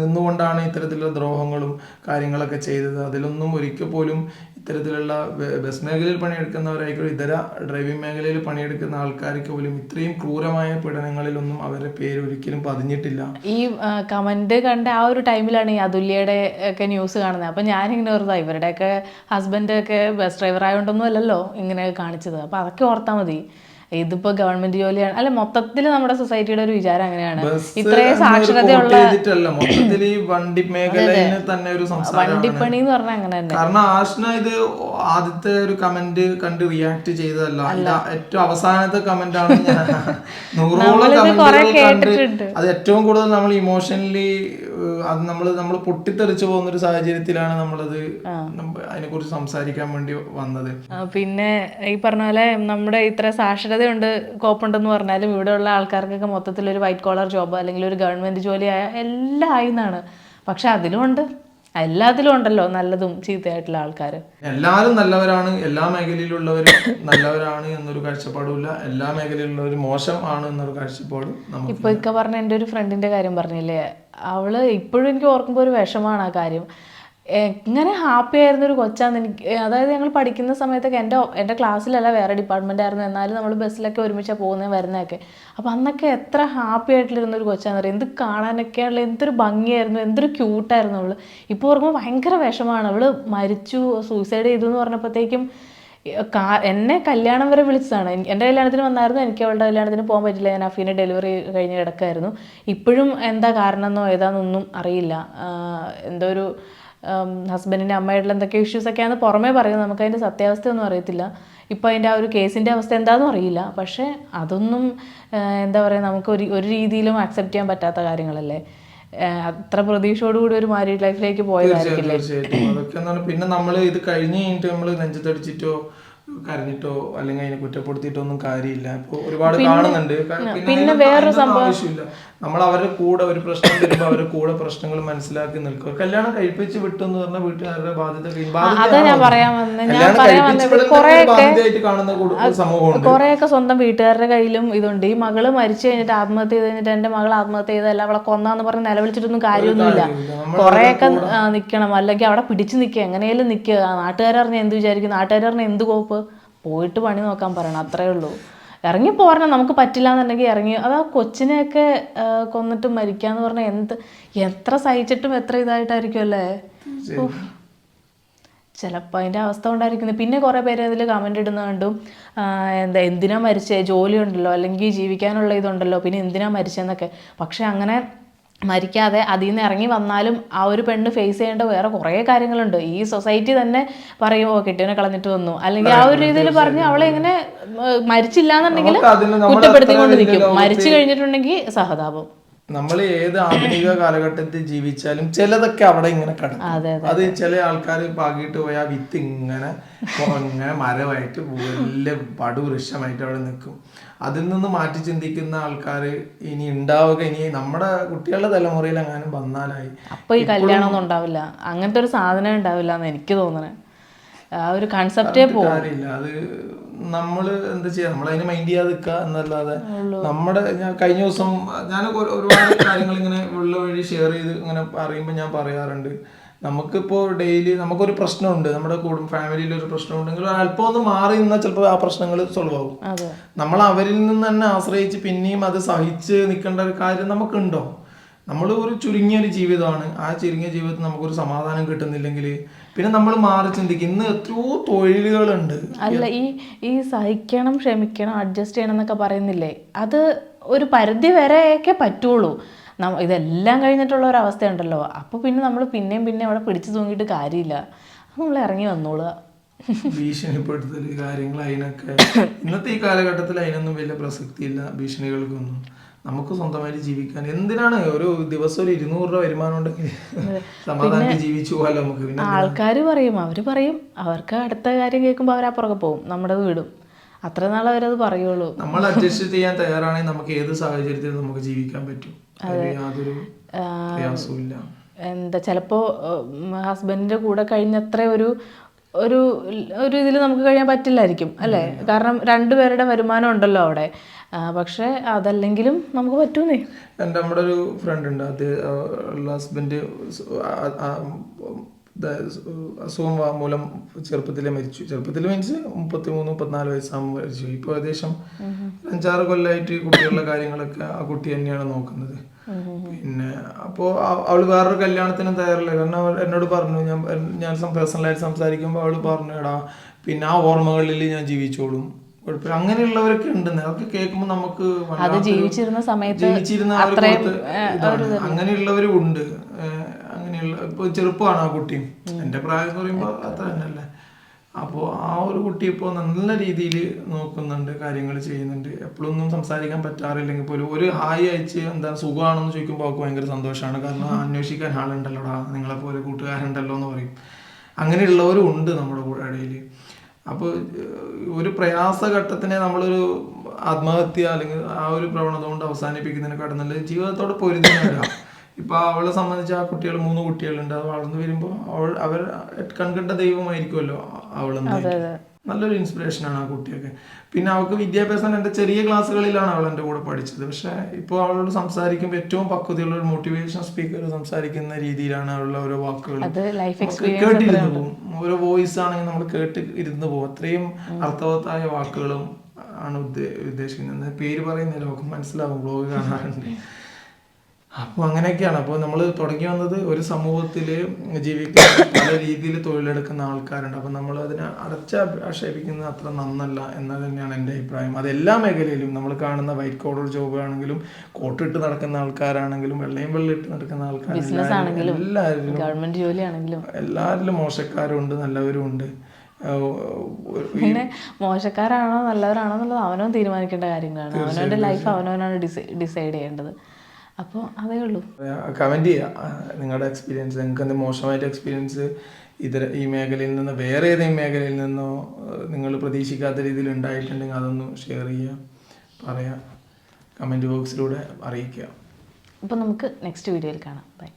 നിന്നുകൊണ്ടാണ് ഇത്തരത്തിലുള്ള ദ്രോഹങ്ങളും കാര്യങ്ങളൊക്കെ ചെയ്തത്. അതിലൊന്നും ഒരിക്കൽ പോലും ഇത്തരത്തിലുള്ള ബസ് മേഖലയിൽ പണിയെടുക്കുന്നവരായിക്കോട്ടെ ഇതര ഡ്രൈവിംഗ് മേഖലയിൽ പണിയെടുക്കുന്ന ആൾക്കാർക്ക് പോലും ഇത്രയും ക്രൂരമായ പീഡനങ്ങളിലൊന്നും അവരുടെ പേര് ഒരിക്കലും പതിഞ്ഞിട്ടില്ല. ഈ കമന്റ് കണ്ട ആ ഒരു ടൈമിലാണ് ഈ അതുല്യയുടെ ഒക്കെ ന്യൂസ് കാണുന്നത്. അപ്പം ഞാനിങ്ങനെ ഓർത്താ ഇവരുടെയൊക്കെ ഹസ്ബൻഡ് ഒക്കെ ബസ് ഡ്രൈവർ ആയതുകൊണ്ടൊന്നും അല്ലല്ലോ ഇങ്ങനെ കാണിച്ചത്. അപ്പം അതൊക്കെ ഓർത്താൽ മതി. ഇതിപ്പോ ഗവൺമെന്റ് ജോലിയാണ്. അല്ല മൊത്തത്തിൽ നമ്മുടെ സൊസൈറ്റിയുടെ ഒരു വിചാരം അങ്ങനെയാണ്. ഇത്രയും സാക്ഷരതയുള്ള മൊത്തത്തിൽ ഈ വണ്ടി തന്നെ ഒരു വണ്ടിപ്പണി എന്ന് പറഞ്ഞാൽ അങ്ങനെ തന്നെ. കാരണം ആഷ്ന ഇത് ആദ്യത്തെ ഒരു കമന്റ് കണ്ട് റിയാക്ട് ചെയ്തതല്ല. ഏറ്റവും അവസാനത്തെ കമന്റ് ആണ് നൂറോളം കമന്റുകൾ കണ്ട് അത് ഏറ്റവും കൂടുതൽ നമ്മൾ ഇമോഷണലി അത് നമ്മൾ നമ്മൾ പൊട്ടിത്തെറിച്ചു പോകുന്ന ഒരു സാഹചര്യത്തിലാണ് നമ്മളത് അതിനെ കുറിച്ച് സംസാരിക്കാൻ വേണ്ടി വന്നത്. പിന്നെ ഈ പറഞ്ഞ പോലെ നമ്മുടെ ഇത്ര സാക്ഷരതയുണ്ട് കോപ്പുണ്ടെന്ന് പറഞ്ഞാലും ഇവിടെയുള്ള ആൾക്കാർക്കൊക്കെ മൊത്തത്തിൽ ഒരു വൈറ്റ് കോളർ ജോബ് അല്ലെങ്കിൽ ഒരു ഗവൺമെന്റ് ജോലി ആയ എല്ലാം ആയി എന്നാണ്. പക്ഷെ അതിലും ഉണ്ട്. എല്ലാത്തിലും ഉണ്ടല്ലോ നല്ലതും ചീത്തയായിട്ടുള്ള ആൾക്കാർ എല്ലാവരും നല്ലവരാണ് എല്ലാ മേഖലയിലുള്ളവരും നല്ലവരാണ് എന്നൊരു കാഴ്ചപ്പാടുമില്ല. എല്ലാ മേഖലയിലുള്ളവരും മോശം ആണ് എന്നൊരു കാഴ്ചപ്പാട് ഇപ്പൊ ഇക്ക പറഞ്ഞ എന്റെ ഒരു ഫ്രണ്ടിന്റെ കാര്യം പറഞ്ഞില്ലേ? അവൾ ഇപ്പോഴും എനിക്ക് ഓർക്കുമ്പോൾ ഒരു വിഷമാണ് ആ കാര്യം. എങ്ങനെ ഹാപ്പി ആയിരുന്ന ഒരു കൊച്ചാന്ന് എനിക്ക് അതായത് ഞങ്ങൾ പഠിക്കുന്ന സമയത്തൊക്കെ എന്റെ എന്റെ ക്ലാസ്സിലല്ല വേറെ ഡിപ്പാർട്ട്മെന്റ് ആയിരുന്നു. എന്നാലും നമ്മൾ ബസ്സിലൊക്കെ ഒരുമിച്ചാണ് പോകുന്നത് വരുന്നതൊക്കെ. അപ്പോൾ അന്നൊക്കെ എത്ര ഹാപ്പി ആയിട്ടിരുന്ന ഒരു കൊച്ചാന്ന് അറിയാം? എന്ത് കാണാനൊക്കെയുള്ള എന്തൊരു ഭംഗിയായിരുന്നു എന്തൊരു ക്യൂട്ടായിരുന്നു അവൾ ഇപ്പോൾ ഓർക്കുമ്പോൾ ഭയങ്കര വിഷമാണ്. അവൾ മരിച്ചു സൂയിസൈഡ് ചെയ്തു എന്ന് പറഞ്ഞപ്പോഴത്തേക്കും കാ- എന്നെ കല്യാണം വരെ വിളിച്ചതാണ്. എന്റെ കല്യാണത്തിന് വന്നായിരുന്നു എനിക്ക് അവളുടെ കല്യാണത്തിന് പോകാൻ പറ്റില്ല. ഞാൻ അഫീനെ ഡെലിവറി കഴിഞ്ഞ് കിടക്കായിരുന്നു. ഇപ്പോഴും എന്താ കാരണമെന്നോ ഏതാണെന്നൊന്നും അറിയില്ല. എന്തോ ഒരു ഹസ്ബൻഡിന്റെ അമ്മയായിട്ടുള്ള എന്തൊക്കെ ഇഷ്യൂസ് ഒക്കെയാണ് പുറമേ പറയുന്നത്. നമുക്ക് അതിന്റെ സത്യാവസ്ഥയൊന്നും അറിയത്തില്ല. ഇപ്പോൾ അതിന്റെ ആ ഒരു കേസിന്റെ അവസ്ഥ എന്താണെന്നും അറിയില്ല. പക്ഷേ അതൊന്നും എന്താ പറയുക നമുക്ക് ഒരു ഒരു രീതിയിലും അക്സെപ്റ്റ് ചെയ്യാൻ പറ്റാത്ത കാര്യങ്ങളല്ലേ? അത്ര പ്രതീക്ഷയോടുകൂടി ഒരു മാരീഡ് ലൈഫിലേക്ക് പോയതായിരിക്കും തീർച്ചയായിട്ടും അതൊക്കെ എന്താണ് പിന്നെ നമ്മൾ ഇത് കഴിഞ്ഞ് കഴിഞ്ഞിട്ട് നമ്മൾ നെഞ്ചത്തടിച്ചിട്ടോ കരഞ്ഞിട്ടോ അല്ലെങ്കിൽ അതിനെ കുറ്റപ്പെടുത്തിയിട്ടോ ഒന്നും കാര്യമില്ല. ഇപ്പൊ ഒരുപാട് കാണുന്നുണ്ട്. പിന്നെ വേറൊരു സംഭവം. ആവശ്യമില്ല. നമ്മൾ അവരുടെ കൂടെ ഒരു പ്രശ്നം വരുമ്പോൾ അവരുടെ കൂടെ പ്രശ്നങ്ങൾ മനസ്സിലാക്കി നിൽക്കും. കല്യാണം കഴിപ്പിച്ച് വിട്ടു എന്ന് പറഞ്ഞാൽ വീട്ടുകാരുടെ ബാധ്യത കുറെയൊക്കെ സ്വന്തം വീട്ടുകാരുടെ കയ്യിലും ഇതുണ്ട്. ഈ മകൾ മരിച്ചു കഴിഞ്ഞിട്ട് ആത്മഹത്യ ചെയ്ത് കഴിഞ്ഞിട്ട് എന്റെ മകൾ ആത്മഹത്യ ചെയ്തല്ല അവളെ കൊന്നാന്ന് പറഞ്ഞ് നിലവിളിച്ചിട്ടൊന്നും കാര്യമൊന്നുമില്ല. കുറെയൊക്കെ നിക്കണം. അല്ലെങ്കിൽ അവിടെ പിടിച്ചു നിൽക്കുക എങ്ങനെയാലും നിൽക്കുക നാട്ടുകാരറിഞ്ഞ എന്ത് വിചാരിക്കും? നാട്ടുകാരറിഞ്ഞ എന്ത് കോപ്പ്? പോയിട്ട് പണി നോക്കാൻ പറയണം അത്രേ ഉള്ളൂ. ഇറങ്ങി പോരണം നമുക്ക് പറ്റില്ല എന്നുണ്ടെങ്കിൽ ഇറങ്ങി അത് ആ കൊച്ചിനെയൊക്കെ കൊന്നിട്ട് മരിക്കാന്ന് പറഞ്ഞാൽ എന്ത് എത്ര സഹിച്ചിട്ടും എത്ര ഇതായിട്ടായിരിക്കും അല്ലേ. ചിലപ്പോൾ അതിന്റെ അവസ്ഥ കൊണ്ടായിരിക്കുന്നത് പിന്നെ കുറേ പേര് അതിൽ കമന്റ് ഇടുന്ന കണ്ടു. എന്താ എന്തിനാ മരിച്ചേ? ജോലി ഉണ്ടല്ലോ അല്ലെങ്കിൽ ജീവിക്കാനുള്ള ഇതുണ്ടല്ലോ പിന്നെ എന്തിനാ മരിച്ചെന്നൊക്കെ. പക്ഷെ അങ്ങനെ മരിക്കാതെ അതിൽ നിന്ന് ഇറങ്ങി വന്നാലും ആ ഒരു പെണ്ണ് ഫേസ് ചെയ്യേണ്ട വേറെ കുറേ കാര്യങ്ങളുണ്ട്. ഈ സൊസൈറ്റി തന്നെ പറയുമോ കെട്ടിയവനെ കളഞ്ഞിട്ട് വന്നു. അല്ലെങ്കിൽ ആ ഒരു രീതിയിൽ പറഞ്ഞ് അവളെ ഇങ്ങനെ ഏർ, മരിച്ചില്ല എന്നുണ്ടെങ്കിൽ കുറ്റപ്പെടുത്തിക്കൊണ്ടിരിക്കും. കുറ്റപ്പെടുത്തിക്കൊണ്ട് നിൽക്കും മരിച്ചു കഴിഞ്ഞിട്ടുണ്ടെങ്കിൽ സഹതാപം. നമ്മൾ ഏത് ആധുനിക കാലഘട്ടത്തിൽ ജീവിച്ചാലും ചിലതൊക്കെ അവിടെ ഇങ്ങനെ കിടക്കും. അതെ, ചില ആൾക്കാർ പാകിട്ട് പോയ ആ വിത്ത് ഇങ്ങനെ ഇങ്ങനെ മരമായിട്ട് വലിയ പടുവൃക്ഷമായിട്ട് അവിടെ നിൽക്കും. അതിൽ നിന്ന് മാറ്റി ചിന്തിക്കുന്ന ആൾക്കാർ ഇനി ഉണ്ടാവുക. ഇനി നമ്മുടെ കുട്ടികളുടെ തലമുറയിൽ അങ്ങനെ വന്നാലായി. അപ്പൊ ഈ കല്യാണം ഒന്നും ഉണ്ടാവില്ല. അങ്ങനത്തെ ഒരു സാധനം ഉണ്ടാവില്ല എന്ന് എനിക്ക് തോന്നണേ. ആ ഒരു കൺസെപ്റ്റേ പോകും അത് നമ്മൾ എന്ത് ചെയ്യാ? നമ്മൾ അതിന് മൈൻഡ് ചെയ്യാതെ നിൽക്കുക എന്നല്ലാതെ നമ്മുടെ ഞാൻ കഴിഞ്ഞ ദിവസം ഞാൻ ഒരു- ഒരുപാട് കാര്യങ്ങൾ ഇങ്ങനെ ഉള്ള വഴി ഷെയർ ചെയ്ത് ഇങ്ങനെ അറിയുമ്പോൾ ഞാൻ പറയാറുണ്ട്. നമുക്കിപ്പോൾ ഡെയിലി നമുക്കൊരു പ്രശ്നമുണ്ട്. നമ്മുടെ കൂടും ഫാമിലിയിൽ ഒരു പ്രശ്നം ഉണ്ടെങ്കിൽ അല്പം ഒന്ന് മാറി നിന്നാൽ ചിലപ്പോൾ ആ പ്രശ്നങ്ങൾ സോൾവ് ആവും. നമ്മൾ അവരിൽ നിന്ന് തന്നെ ആശ്രയിച്ച് പിന്നെയും അത് സഹിച്ച് നിൽക്കേണ്ട ഒരു കാര്യം നമുക്കുണ്ടോ? നമ്മൾ ഒരു ചുരുങ്ങിയ ഒരു ജീവിതമാണ്. ആ ചുരുങ്ങിയ ജീവിതത്തിൽ നമുക്കൊരു സമാധാനം കിട്ടുന്നില്ലെങ്കിൽ പിന്നെ നമ്മൾ മാറി ചിന്തിക്കും. ഇന്ന് എത്രയോ തൊഴിലുകളുണ്ട്. അല്ല ഈ ഈ സഹിക്കണം ക്ഷമിക്കണം അഡ്ജസ്റ്റ് ചെയ്യണം എന്നൊക്കെ പറയുന്നില്ലേ? അത് ഒരു പരിധി വരെയൊക്കെ പറ്റുള്ളൂ. ഇതെല്ലാം കഴിഞ്ഞിട്ടുള്ള ഒരു അവസ്ഥയുണ്ടല്ലോ. അപ്പോൾ പിന്നെ നമ്മൾ പിന്നെയും പിന്നെ അവിടെ പിടിച്ചു തൂങ്ങിയിട്ട് കാര്യമില്ല. നമ്മൾ ഇറങ്ങി വന്നോളുക. ഭീഷണിപ്പെടുത്തൽ കാര്യങ്ങൾ അതിനൊക്കെ. ഇന്നത്തെ ഈ കാലഘട്ടത്തിൽ അതിനൊന്നും വലിയ പ്രസക്തിയില്ല ഭീഷണികൾക്കൊന്നും. നമുക്ക് സ്വന്തമായിട്ട് ജീവിക്കാൻ. എന്തിനാണ് ഒരു ദിവസം ഒരു ഇരുന്നൂറ് രൂപ വരുമാനം ഉണ്ടെങ്കിൽ സമാധാനത്തിൽ ജീവിച്ചു പോകാലോ നമുക്ക്? പിന്നെ ആൾക്കാർ പറയും അവർ പറയും അവർക്ക് അടുത്ത കാര്യം കേൾക്കുമ്പോൾ അവർ പുറകെ പോകും. നമ്മുടെ വീടും. അത്ര നാൾ അവരത് പറയുള്ളൂ. നമ്മൾ അഡ്ജസ്റ്റ് ചെയ്യാൻ തയ്യാറാണെങ്കിൽ നമുക്ക് ഏത് സാഹചര്യത്തിലും നമുക്ക് ജീവിക്കാൻ പറ്റും. യാതൊരു എന്താ ചിലപ്പോൾ ഹസ്ബൻഡിന്റെ കൂടെ കഴിഞ്ഞത്ര ഒരു ഒരു ഒരു ഇതിൽ നമുക്ക് കഴിയാൻ പറ്റില്ലായിരിക്കും അല്ലേ? കാരണം രണ്ടുപേരുടെ വരുമാനം ഉണ്ടല്ലോ അവിടെ. പക്ഷെ അതല്ലെങ്കിലും നമുക്ക് പറ്റൂന്നേ. നമ്മുടെ ഒരു ഫ്രണ്ട് ഉണ്ട്. അത് ഹസ്ബൻഡ് അസുഖം മൂലം ചെറുപ്പത്തിലെ മരിച്ചു. ചെറുപ്പത്തിൽ മരിച്ച് മുപ്പത്തി മൂന്ന് മുപ്പത്തിനാല് വയസ്സാകുമ്പോൾ മരിച്ചു. ഇപ്പോൾ ഏകദേശം അഞ്ചാറ് കൊല്ലമായിട്ട് കുട്ടികളുടെ കാര്യങ്ങളൊക്കെ ആ കുട്ടി തന്നെയാണ് നോക്കുന്നത്. പിന്നെ അപ്പോൾ അവൾ വേറൊരു കല്യാണത്തിനും തയ്യാറില്ല. കാരണം അവൾ എന്നോട് പറഞ്ഞു ഞാൻ ഞാൻ പേഴ്സണലായിട്ട് സംസാരിക്കുമ്പോൾ അവൾ പറഞ്ഞു എടാ പിന്നെ ആ ഓർമ്മകളിൽ ഞാൻ ജീവിച്ചോളും. കുഴപ്പമില്ല. അങ്ങനെയുള്ളവരൊക്കെ ഉണ്ട് അതൊക്കെ കേൾക്കുമ്പോൾ നമുക്ക് അത് ജീവിച്ചിരുന്ന സമയത്ത് ജീവിച്ചിരുന്ന. അങ്ങനെയുള്ളവരും ഉണ്ട്. അങ്ങനെയുള്ള ഇപ്പൊ ചെറുപ്പമാണ് ആ കുട്ടിയും എന്റെ പ്രായം എന്ന് പറയുമ്പോൾ അത്ര തന്നെയല്ലേ? അപ്പോൾ ആ ഒരു കുട്ടി ഇപ്പോൾ നല്ല രീതിയിൽ നോക്കുന്നുണ്ട് കാര്യങ്ങൾ ചെയ്യുന്നുണ്ട്. എപ്പോഴൊന്നും സംസാരിക്കാൻ പറ്റാറില്ലെങ്കിൽ പോലും ഒരു ഹായ് അയച്ച് എന്താ സുഖമാണെന്ന് ചോദിക്കുമ്പോൾ അവർക്ക് ഭയങ്കര സന്തോഷമാണ് കാരണം അന്വേഷിക്കാൻ ആളുണ്ടല്ലോടാ നിങ്ങളെ പോലെ കൂട്ടുകാരുണ്ടല്ലോ എന്ന് പറയും. അങ്ങനെയുള്ളവരും ഉണ്ട് നമ്മുടെ കൂടെ ഇടയിൽ അപ്പോൾ ഒരു പ്രയാസഘട്ടത്തിനെ നമ്മളൊരു ആത്മഹത്യ അല്ലെങ്കിൽ ആ ഒരു പ്രവണത കൊണ്ട് അവസാനിപ്പിക്കുന്നതിനെക്കാട്ടും നല്ലത് ജീവിതത്തോട് പൊരുതി നേടുക ഇപ്പൊ അവളെ സംബന്ധിച്ച് ആ കുട്ടികൾ മൂന്ന് കുട്ടികളുണ്ട്. അത് വളർന്നു വരുമ്പോൾ അവൾ അവർ കൺകണ്ട ദൈവമായിരിക്കുമല്ലോ അവളെന്ന് നല്ലൊരു ഇൻസ്പിറേഷൻ ആണ് ആ കുട്ടിയൊക്കെ. പിന്നെ അവൾക്ക് വിദ്യാഭ്യാസം എന്റെ ചെറിയ ക്ലാസ്സുകളിലാണ് അവൾ എന്റെ കൂടെ പഠിച്ചത്. പക്ഷെ ഇപ്പോൾ അവളോട് സംസാരിക്കുമ്പോൾ ഏറ്റവും പക്വതയുള്ള ഒരു മോട്ടിവേഷൻ സ്പീക്കർ സംസാരിക്കുന്ന രീതിയിലാണ് അവളുടെ ഓരോ വാക്കുകൾ കേട്ടിരുന്നു പോകും. ഓരോ വോയിസ് ആണെങ്കിൽ നമ്മൾ കേട്ട് ഇരുന്ന് പോകും. അത്രയും അർത്ഥവത്തായ വാക്കുകളും ആണ് ഉദ്ദേ- ഉദ്ദേശിക്കുന്നത്. പേര് പറയുന്നില്ല നമുക്ക് മനസ്സിലാവും ബ്ലോഗ് കാണാറുണ്ട്. അപ്പോൾ അങ്ങനെയൊക്കെയാണ്. അപ്പോൾ നമ്മൾ തുടങ്ങി വന്നത് ഒരു സമൂഹത്തിൽ ജീവിക്കുന്ന പല രീതിയിൽ തൊഴിലെടുക്കുന്ന ആൾക്കാരുണ്ട്. അപ്പോൾ നമ്മൾ അതിനെ അടച്ച ആക്ഷേപിക്കുന്നത് അത്ര നന്നല്ല എന്ന് തന്നെയാണ് എന്റെ അഭിപ്രായം. അത് എല്ലാ മേഖലയിലും നമ്മൾ കാണുന്ന വൈറ്റ് കോളർ ജോബ് ആണെങ്കിലും കോട്ടിട്ട് നടക്കുന്ന ആൾക്കാരാണെങ്കിലും വെള്ളയും വെള്ളിട്ട് നടക്കുന്ന ആൾക്കാരാണെങ്കിലും എല്ലാവരും ഗവൺമെന്റ് ജോലിയാണെങ്കിലും എല്ലാവരിലും മോശക്കാരുണ്ട് നല്ലവരും ഉണ്ട്. പിന്നെ മോശക്കാരാണോ നല്ലവരാണോ എന്നുള്ളത് അവനോ തീരുമാനിക്കേണ്ട കാര്യങ്ങളാണ്. അവനവന്റെ ലൈഫ് അവനവനാണ് ഡിസൈഡ് ചെയ്യേണ്ടത്. അപ്പോൾ അതേ ഉള്ളൂ. കമന്റ് ചെയ്യുക നിങ്ങളുടെ എക്സ്പീരിയൻസ് നിങ്ങൾക്ക് എന്ത് മോശമായിട്ട് എക്സ്പീരിയൻസ് ഇതര ഈ മേഖലയിൽ നിന്ന് വേറെ ഏതെങ്കിലും മേഖലയിൽ നിന്നോ നിങ്ങൾ പ്രതീക്ഷിക്കാത്ത രീതിയിൽ ഉണ്ടായിട്ടുണ്ടെങ്കിൽ അതൊന്ന് ഷെയർ ചെയ്യുക പറയാം. കമന്റ് ബോക്സിലൂടെ അറിയിക്കുക അപ്പോൾ നമുക്ക് നെക്സ്റ്റ് വീഡിയോയിൽ കാണാം. ബൈ